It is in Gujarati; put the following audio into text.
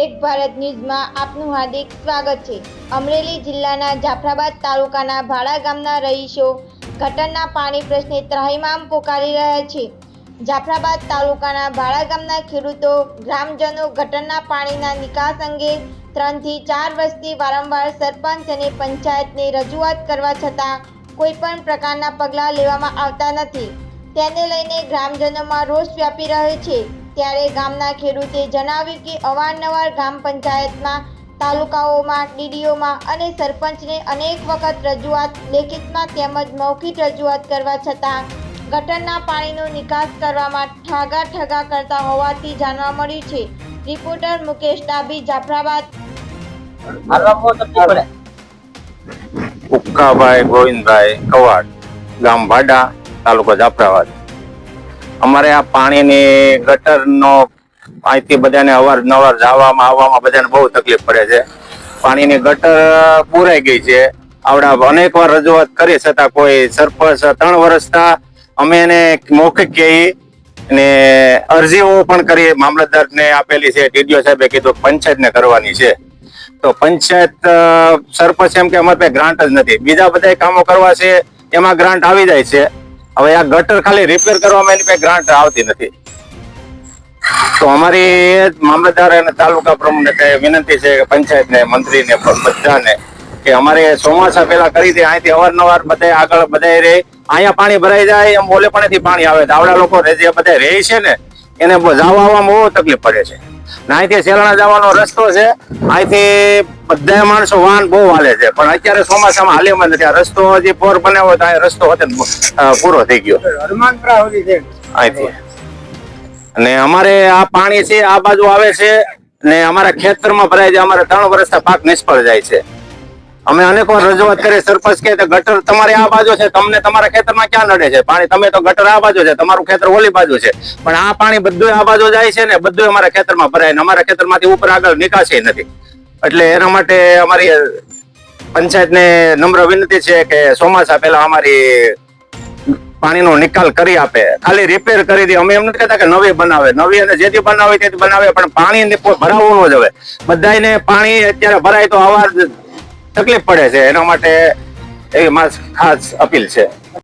એક ભારત ન્યૂઝમાં આપનું હાર્દિક સ્વાગત છે. અમરેલી જિલ્લાના જાફરાબાદ તાલુકાના ભાડા ગામના રહીશો ગટરના પાણી પ્રશ્ને ત્રાહિમામ પોકારી રહ્યા છે. જાફરાબાદ તાલુકાના ભાડા ગામના ખેડૂતો, ગ્રામજનો ગટરના પાણીના નિકાસ અંગે ત્રણથી ચાર વર્ષથી વારંવાર સરપંચ અને પંચાયતને રજૂઆત કરવા છતાં કોઈપણ પ્રકારના પગલાં લેવામાં આવતા નથી. તેને લઈને ગ્રામજનોમાં રોષ વ્યાપી રહ્યો છે. ત્યારે ગામના ખેડૂતે જણાવ્યું કે અવારનવાર ગ્રામ પંચાયતમાં તાલુકાઓમાં ડીડીઓમાં અને સરપંચને અનેક વખત રજૂઆત લેખિતમાં તેમજ મૌખિક રજૂઆત કરવા છતાં ગટરના પાણીનો નિકાસ કરવામાં ઠાગા ઠગા કરતા હોવાથી જાણવા મળ્યું છે. રિપોર્ટર મુકેશ ડાભી જાફરાબાદ. ઉક્કાભાઈ ગોવિંદભાઈ કવાડ ગામ ભાડા તાલુકો જાફરાબાદ. અમારે આ પાણીની ગટરનો અહીંથી બધાને અવારનવાર જવામાં આવવામાં બધાને બહુ તકલીફ પડે છે. પાણીની ગટર પૂરાઈ ગઈ છે. આવડા અનેક વાર રજૂઆત કરી છતાં કોઈ સરપંચ ત્રણ વર્ષના અમે એને મૌખિક કહી ને અરજીઓ પણ કરી મામલતદારને આપેલી છે. ટીડીઓ સાહેબે કીધું પંચાયતને કરવાની છે. તો પંચાયત સરપંચ એમ કે અમારે પાસે ગ્રાન્ટ જ નથી. બીજા બધા કામો કરવા છે, એમાં ગ્રાન્ટ આવી જાય છે. હવે આ ગટર ખાલી રિપેર કરવામાં એની પાસે ગ્રાન્ટ આવતી નથી. તો અમારી મામલતદાર અને તાલુકા પ્રમુખને વિનંતી છે કે પંચાયતને, મંત્રીને બધાને કે અમારે ચોમાસા પહેલા કરી દે, અહીંથી અવારનવાર બધા આગળ બધા રહે. અહીંયા પાણી ભરાઈ જાય, એમ બોલે પાણીથી પાણી આવે. આવડા લોકો જે બધા રહે છે ને, એને જવા આવવામાં બહુ તકલીફ પડે છે. અહીંથી સેલણા જવાનો રસ્તો છે. અહીંથી બધા માણસો વાહન બહુ હાલે છે. પણ અત્યારે ચોમાસામાં હાલેમાં નથી. આ રસ્તો હજી પોર બનાવ્યો તો આ રસ્તો હતો પૂરો થઈ ગયો. અહીંથી. અને અમારે આ પાણી છે આ બાજુ આવે છે ને અમારા ખેતરમાં ભરાય છે. અમારે ત્રણ વર્ષના પાક નિષ્ફળ જાય છે. અમે અનેક વાર રજૂઆત કરી સરપંચ કે ગટર તમારે આ બાજુ છે તમને તમારા ખેતરમાં ક્યાં નડે છે? પાણી તમે તો ગટર આ બાજુ છે તમારું ખેતર ઓલી બાજુ છે. પણ આ પાણી બધું આ બાજુ જાય છે ને બધું અમારા ખેતરમાં ભરાય ને અમારા ખેતરમાંથી ઉપર આગળ નિકાસી નથી. એટલે એના માટે અમારી પંચાયતને નમ્ર વિનંતી છે કે ચોમાસા પહેલા અમારી પાણીનો નિકાલ કરી આપે. ખાલી રિપેર કરી દે. અમે એમ નથી કહેતા કે નવી બનાવે. નવી અને જેથી બનાવે તેથી બનાવે, પણ પાણી ભરાવવું ન જ હવે બધાને પાણી અત્યારે ભરાય તો આવા તકલીફ પડે છે. એના માટે એવી મારી ખાસ અપીલ છે.